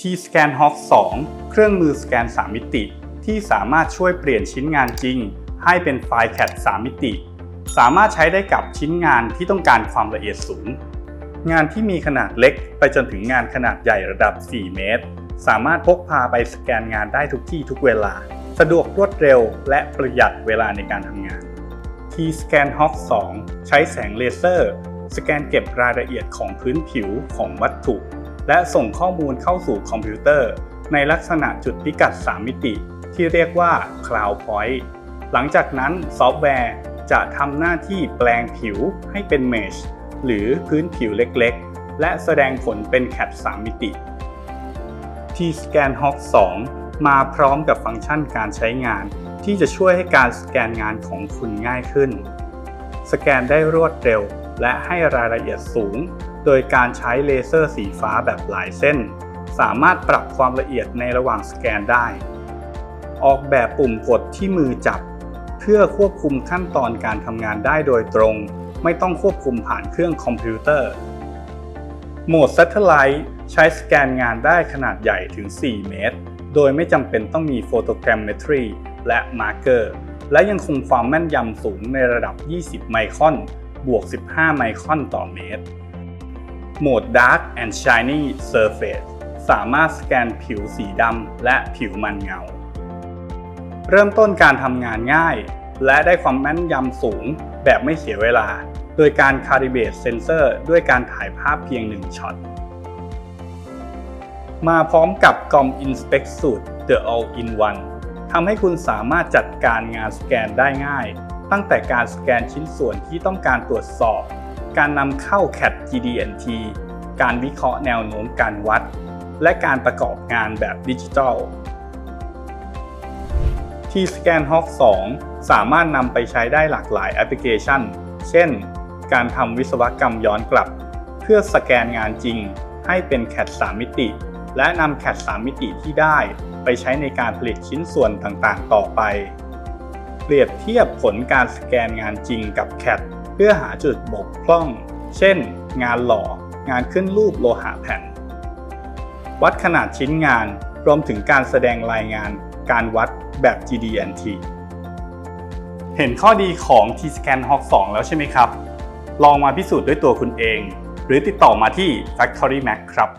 T-Scan Hawk 2 เครื่องมือสแกน 3 มิติ ที่สามารถช่วยเปลี่ยนชิ้นงานจริง ให้เป็นไฟล์ CAD 3 มิติ สามารถใช้ได้กับชิ้นงานที่ต้องการความละเอียดสูง งานที่มีขนาดเล็กไปจนถึงงานขนาดใหญ่ระดับ 4 เมตร สามารถพกพาไปสแกนงานได้ทุกที่ทุกเวลา สะดวกรวดเร็ว และประหยัดเวลาในการทำงาน T-Scan Hawk 2 ใช้แสงเลเซอร์ สแกนเก็บรายละเอียดของพื้นผิวของวัตถุ และส่งข้อมูลเข้าสู่คอมพิวเตอร์ ในลักษณะจุดพิกัด 3 มิติ ที่เรียกว่า Cloud Point หลังจากนั้นซอฟต์แวร์จะทำหน้าที่แปลงผิวให้เป็นเมชหรือพื้นผิวเล็กๆ และแสดงผลเป็น CAD 3มิติ T-Scan Hawk 2 มาพร้อมกับฟังก์ชันการใช้งาน ที่จะช่วยให้การสแกนงานของคุณง่ายขึ้น สแกนได้รวดเร็ว และให้รายละเอียดสูง โดยการใช้เลเซอร์สีฟ้าแบบหลายเส้น สามารถปรับความละเอียดในระหว่างสแกนได้ ออกแบบปุ่มกดที่มือจับ เพื่อควบคุมขั้นตอนการทำงานได้โดยตรง ไม่ต้องควบคุมผ่านเครื่องคอมพิวเตอร์ โหมด Satellite ใช้สแกนงานได้ขนาดใหญ่ถึง 4 เมตร โดยไม่จำเป็นต้องมี Photogrammetry และ Marker และยังคงความแม่นยำสูงในระดับ 20 ไมครอน บวก 15 ไมครอนต่อเมตร โหมด Dark and Shiny Surface สามารถสแกนผิวสีดำและผิวมันเงา เริ่มต้นการทำงานง่าย และได้ความแม่นยำสูงแบบไม่เสียเวลา โดยการ Calibrate Sensor ด้วยการถ่ายภาพเพียง1ช็อต มาพร้อมกับกล่อง Inspect Suit The All-in-One ทำให้คุณสามารถจัดการงานสแกนได้ง่าย ตั้งแต่การสแกนชิ้นส่วนที่ต้องการตรวจสอบ การนำเข้า CAD GD&T การวิเคราะห์แนวโน้มการวัด และการประกอบงานแบบดิจิทัล T-Scan Hawk 2 สามารถนำไปใช้ได้หลากหลายแอปพลิเคชัน เช่น การทำวิศวกรรมย้อนกลับ เพื่อสแกนงานจริง ให้เป็น CAD 3 มิติ และนำ CAD 3 มิติที่ได้ไปใช้ในการผลิตชิ้นส่วนต่างๆ ต่อไป เปรียบเทียบผลการสแกนงานจริงกับ CAD เพื่อหาจุดบกพร่อง เช่น งานหล่อ งานขึ้นรูปโลหะแผ่น วัดขนาดชิ้นงานรวมถึงการแสดงรายงานการวัดแบบ GD&T เห็นข้อดีของ T-Scan Hawk 2 แล้วใช่ไหมครับ ลองมาพิสูจน์ด้วยตัวคุณเอง หรือติดต่อมาที่ Factory Mac ครับ